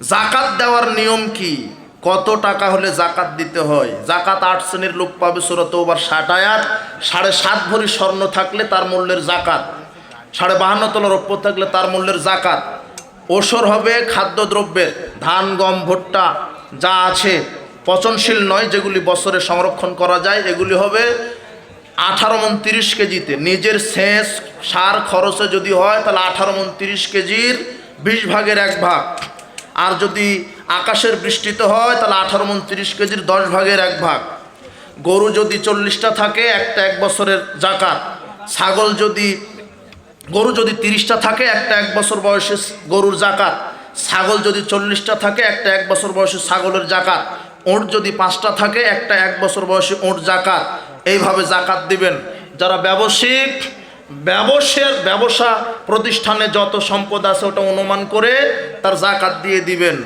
জাকাত দেওয়ার নিয়ম কি? কত টাকা হলে জাকাত দিতে হয়? জাকাত আট শ্রেণির লোক পাবে সুরত ওবার ষাট আয়াত। সাড়ে সাত ভরি স্বর্ণ থাকলে তার মূল্যের জাকাত। সাড়ে বাহান্ন তলা রৌপ্য থাকলে তার মূল্যের জাকাত। ওসর হবে খাদ্যদ্রব্যের, ধান, গম, ভুট্টা, যা আছে। পচনশীল নয় যেগুলি বছরে সংরক্ষণ করা যায়, এগুলি হবে আঠারো মন তিরিশ কেজিতে। নিজের শেষ সার খরচে যদি হয়, তাহলে আঠারো মন তিরিশ কেজির বিশ ভাগের এক ভাগ। আর যদি আকাশের বৃষ্টিতে হয়, তাহলে আঠারো মন তিরিশ কেজির দশ ভাগের এক ভাগ। গরু যদি চল্লিশটা থাকে, একটা এক বছরের জাকাত। ছাগল যদি, গরু যদি তিরিশটা থাকে, একটা এক বছর বয়সে গরুর জাকাত। ছাগল যদি চল্লিশটা থাকে, একটা এক বছর বয়সে ছাগলের জাকাত। ওঁট যদি পাঁচটা থাকে, একটা এক বছর বয়সে ওঁট জাকাত। এইভাবে জাকাত দিবেন। যারা ব্যবসায়িক ব্যবসার ব্যবসা প্রতিষ্ঠানে যত সম্পদ আছে ওটা অনুমান করে তার জাকাত দিয়ে দিবেন।